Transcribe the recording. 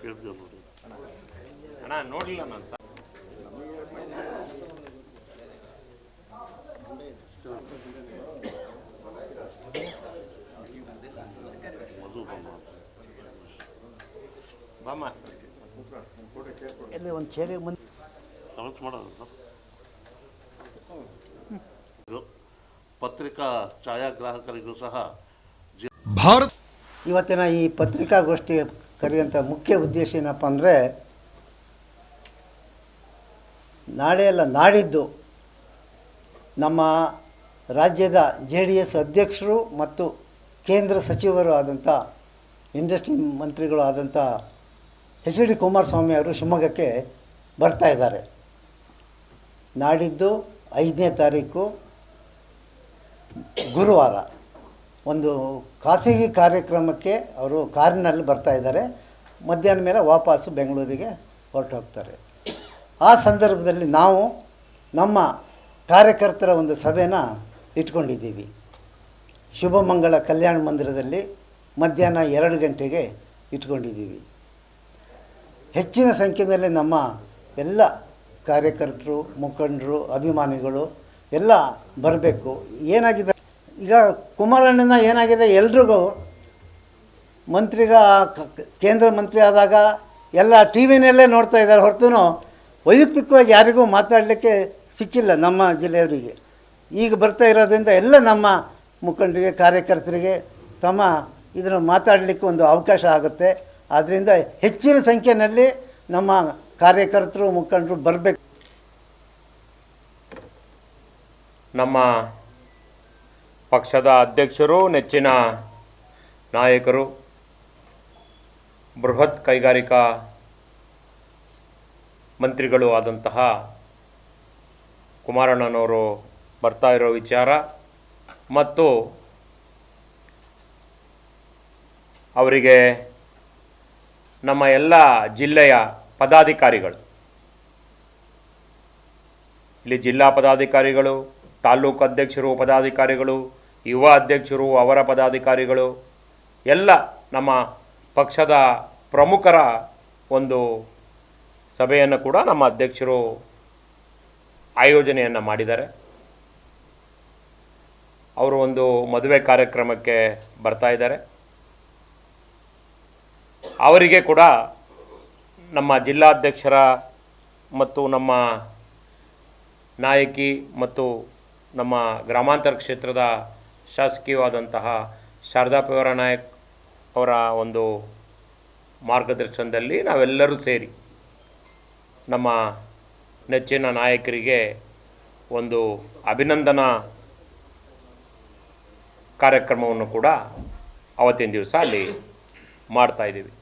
ಕೇಳ್ತೇವೆ ನೋಡಿ ಅಣ್ಣ ನೋಡಲಿಲ್ಲ ನಾನು ಸರ್ ಮಧು ಬಮ್ಮ. ಬಾಮ್ಮ ಇಲ್ಲಿ ಒಂದು ಚೇರಿಗೆ ಮುಂದೆ ಕನೆಕ್ಟ್ ಮಾಡೋದು ಸರ್. ಇದು ಪತ್ರಿಕಾ ಛಾಯಾಗ್ರಾಹಕರಿಗೂ ಸಹ ಭಾರತ ಇವತ್ತಿನ ಈ ಪತ್ರಿಕಾಗೋಷ್ಠಿ ಕರೆಯುವಂಥ ಮುಖ್ಯ ಉದ್ದೇಶ ಏನಪ್ಪ ಅಂದರೆ, ನಾಳೆ ಅಲ್ಲ, ನಾಡಿದ್ದು ನಮ್ಮ ರಾಜ್ಯದ ಜೆ ಡಿ ಎಸ್ ಅಧ್ಯಕ್ಷರು ಮತ್ತು ಕೇಂದ್ರ ಸಚಿವರು ಆದಂಥ, ಇಂಡಸ್ಟ್ರಿ ಮಂತ್ರಿಗಳು ಆದಂಥ ಎಚ್ ಡಿ ಕುಮಾರಸ್ವಾಮಿ ಅವರು ಶಿವಮೊಗ್ಗಕ್ಕೆ ಬರ್ತಾ ಇದ್ದಾರೆ. ನಾಡಿದ್ದು ಐದನೇ ತಾರೀಕು ಗುರುವಾರ. ಒಂದು ಖಾಸಗಿ ಕಾರ್ಯಕ್ರಮಕ್ಕೆ ಅವರು ಕಾರಿನಲ್ಲಿ ಬರ್ತಾ ಇದ್ದಾರೆ. ಮಧ್ಯಾಹ್ನ ಮೇಲೆ ವಾಪಸ್ಸು ಬೆಂಗಳೂರಿಗೆ ಹೊರಟು ಹೋಗ್ತಾರೆ. ಆ ಸಂದರ್ಭದಲ್ಲಿ ನಾವು ನಮ್ಮ ಕಾರ್ಯಕರ್ತರ ಒಂದು ಸಭೆನ ಇಟ್ಕೊಂಡಿದ್ದೀವಿ. ಶುಭಮಂಗಳ ಕಲ್ಯಾಣ ಮಂದಿರದಲ್ಲಿ ಮಧ್ಯಾಹ್ನ ಎರಡು ಗಂಟೆಗೆ ಇಟ್ಕೊಂಡಿದ್ದೀವಿ. ಹೆಚ್ಚಿನ ಸಂಖ್ಯೆಯಲ್ಲಿ ನಮ್ಮ ಎಲ್ಲ ಕಾರ್ಯಕರ್ತರು, ಮುಖಂಡರು, ಅಭಿಮಾನಿಗಳು ಎಲ್ಲ ಬರಬೇಕು. ಏನಾಗಿದೆ ಈಗ ಕುಮಾರಣ್ಣನ ಏನಾಗಿದೆ? ಎಲ್ರಿಗೂ ಮಂತ್ರಿಗ, ಕೇಂದ್ರ ಮಂತ್ರಿ ಆದಾಗ ಎಲ್ಲ ಟಿ ವಿನಲ್ಲೇ ನೋಡ್ತಾ ಇದ್ದಾರೆ. ಹೊರತು ವೈಯಕ್ತಿಕವಾಗಿ ಯಾರಿಗೂ ಮಾತಾಡಲಿಕ್ಕೆ ಸಿಕ್ಕಿಲ್ಲ ನಮ್ಮ ಜಿಲ್ಲೆಯವರಿಗೆ. ಈಗ ಬರ್ತಾ ಇರೋದ್ರಿಂದ ಎಲ್ಲ ನಮ್ಮ ಮುಖಂಡರಿಗೆ, ಕಾರ್ಯಕರ್ತರಿಗೆ ತಮ್ಮ ಇದನ್ನು ಮಾತಾಡಲಿಕ್ಕೆ ಒಂದು ಅವಕಾಶ ಆಗುತ್ತೆ. ಆದ್ದರಿಂದ ಹೆಚ್ಚಿನ ಸಂಖ್ಯೆಯಲ್ಲಿ ನಮ್ಮ ಕಾರ್ಯಕರ್ತರು, ಮುಖಂಡರು ಬರಬೇಕು. ನಮ್ಮ ಪಕ್ಷದ ಅಧ್ಯಕ್ಷರು, ನೆಚ್ಚಿನ ನಾಯಕರು, ಬೃಹತ್ ಕೈಗಾರಿಕಾ ಮಂತ್ರಿಗಳು ಆದಂತಹ ಕುಮಾರಣ್ಣನವರು ಬರ್ತಾ ಇರೋ ವಿಚಾರ ಮತ್ತು ಅವರಿಗೆ ನಮ್ಮ ಎಲ್ಲ ಜಿಲ್ಲೆಯ ಪದಾಧಿಕಾರಿಗಳು, ಇಲ್ಲಿ ಜಿಲ್ಲಾ ಪದಾಧಿಕಾರಿಗಳು, ತಾಲೂಕು ಅಧ್ಯಕ್ಷರು ಪದಾಧಿಕಾರಿಗಳು ಯುವ ಅಧ್ಯಕ್ಷರು, ಅವರ ಪದಾಧಿಕಾರಿಗಳು, ಎಲ್ಲ ನಮ್ಮ ಪಕ್ಷದ ಪ್ರಮುಖರ ಒಂದು ಸಭೆಯನ್ನು ಕೂಡ ನಮ್ಮ ಅಧ್ಯಕ್ಷರು ಆಯೋಜನೆಯನ್ನು ಮಾಡಿದ್ದಾರೆ. ಅವರು ಒಂದು ಮದುವೆ ಕಾರ್ಯಕ್ರಮಕ್ಕೆ ಬರ್ತಾ ಇದ್ದಾರೆ. ಅವರಿಗೆ ಕೂಡ ನಮ್ಮ ಜಿಲ್ಲಾಧ್ಯಕ್ಷರ ಮತ್ತು ನಮ್ಮ ನಾಯಕಿ ಮತ್ತು ನಮ್ಮ ಗ್ರಾಮಾಂತರ ಕ್ಷೇತ್ರದ ಶಾಸಕೀಯವಾದಂತಹ ಶಾರದಾ ಪವಾರ ನಾಯಕ್ ಅವರ ಒಂದು ಮಾರ್ಗದರ್ಶನದಲ್ಲಿ ನಾವೆಲ್ಲರೂ ಸೇರಿ ನಮ್ಮ ನೆಚ್ಚಿನ ನಾಯಕರಿಗೆ ಒಂದು ಅಭಿನಂದನಾ ಕಾರ್ಯಕ್ರಮವನ್ನು ಕೂಡ ಅವತ್ತಿನ ದಿವಸ ಅಲ್ಲಿ ಮಾಡ್ತಾ ಇದ್ದೀವಿ.